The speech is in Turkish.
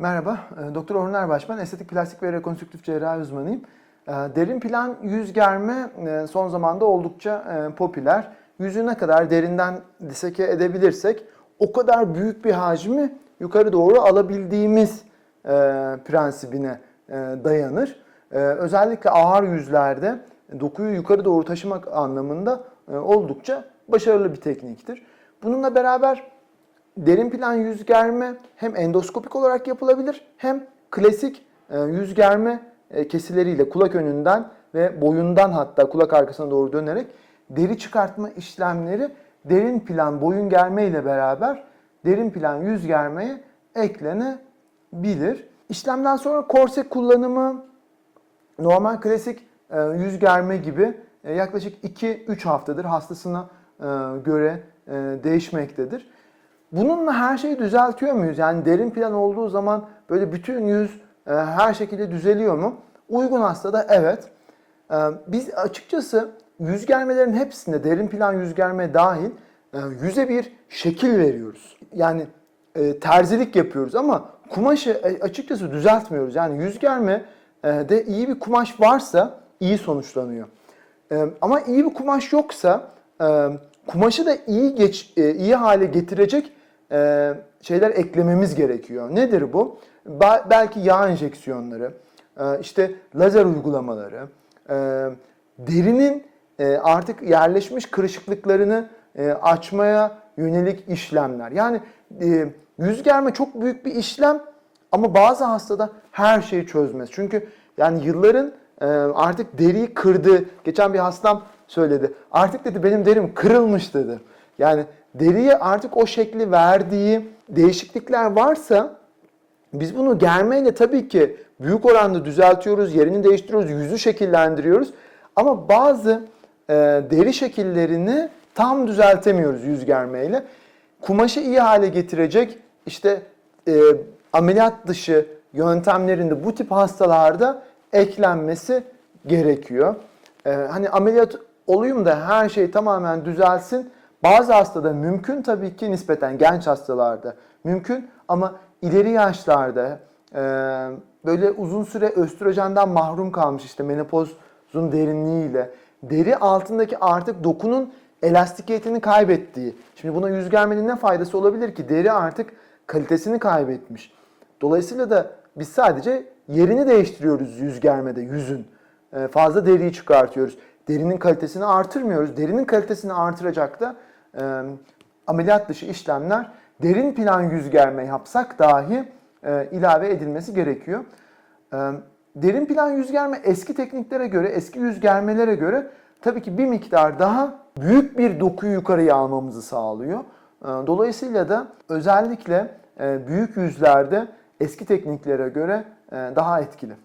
Merhaba, e, Doktor Orhun Erbaş ben. Estetik plastik ve rekonstrüktif cerrahi uzmanıyım. E, Derin plan yüz germe e, son zamanda oldukça popüler. Yüzü ne kadar derinden diseke edebilirsek o kadar büyük bir hacmi yukarı doğru alabildiğimiz prensibine dayanır. Özellikle ağır yüzlerde dokuyu yukarı doğru taşımak anlamında oldukça başarılı bir tekniktir. Bununla beraber Derin plan yüz germe hem endoskopik olarak yapılabilir hem klasik e, yüz germe e, kesileriyle kulak önünden ve boyundan hatta kulak arkasına doğru dönerek deri çıkartma işlemleri derin plan boyun germe ile beraber derin plan yüz germeye eklenebilir. İşlemden sonra korse kullanımı normal klasik e, yüz germe gibi yaklaşık 2-3 haftadır hastasına göre değişmektedir. Bununla her şeyi düzeltiyor muyuz? Yani derin plan olduğu zaman böyle bütün yüz e, her şekilde düzeliyor mu? Uygun hastada evet. E, biz açıkçası yüz germelerin hepsinde derin plan yüz germe dahil e, yüze bir şekil veriyoruz. Yani e, terzilik yapıyoruz ama kumaşı e, açıkçası düzeltmiyoruz. Yani yüz germe e, de iyi bir kumaş varsa iyi sonuçlanıyor. E, ama iyi bir kumaş yoksa e, kumaşı da iyi geç e, iyi hale getirecek e, şeyler eklememiz gerekiyor. Nedir bu? Ba- belki yağ enjeksiyonları, e, işte lazer uygulamaları, e, derinin e, artık yerleşmiş kırışıklıklarını e, açmaya yönelik işlemler. Yani e, yüz germe çok büyük bir işlem ama bazı hastada her şeyi çözmez. Çünkü yani yılların e, artık deriyi kırdı. Geçen bir hastam söyledi. Artık dedi benim derim kırılmış dedi. Yani deriye artık o şekli verdiği değişiklikler varsa biz bunu germeyle tabii ki büyük oranda düzeltiyoruz, yerini değiştiriyoruz, yüzü şekillendiriyoruz. Ama bazı e, deri şekillerini tam düzeltemiyoruz yüz germeyle. Kumaşı iyi hale getirecek işte e, ameliyat dışı yöntemlerinde bu tip hastalarda eklenmesi gerekiyor. E, hani ameliyat olayım da her şey tamamen düzelsin. Bazı hastada mümkün tabii ki nispeten genç hastalarda mümkün ama ileri yaşlarda e, böyle uzun süre östrojenden mahrum kalmış işte menopozun derinliğiyle deri altındaki artık dokunun elastikiyetini kaybettiği. Şimdi buna yüz germenin ne faydası olabilir ki? Deri artık kalitesini kaybetmiş. Dolayısıyla da biz sadece yerini değiştiriyoruz yüz germede, yüzün. Fazla deriyi çıkartıyoruz. Derinin kalitesini artırmıyoruz. Derinin kalitesini artıracak da e, ameliyat dışı işlemler derin plan yüz germe yapsak dahi e, ilave edilmesi gerekiyor. E, derin plan yüz germe eski tekniklere göre, eski yüz germelere göre tabii ki bir miktar daha büyük bir dokuyu yukarıya almamızı sağlıyor. E, dolayısıyla da özellikle e, büyük yüzlerde eski tekniklere göre e, daha etkili.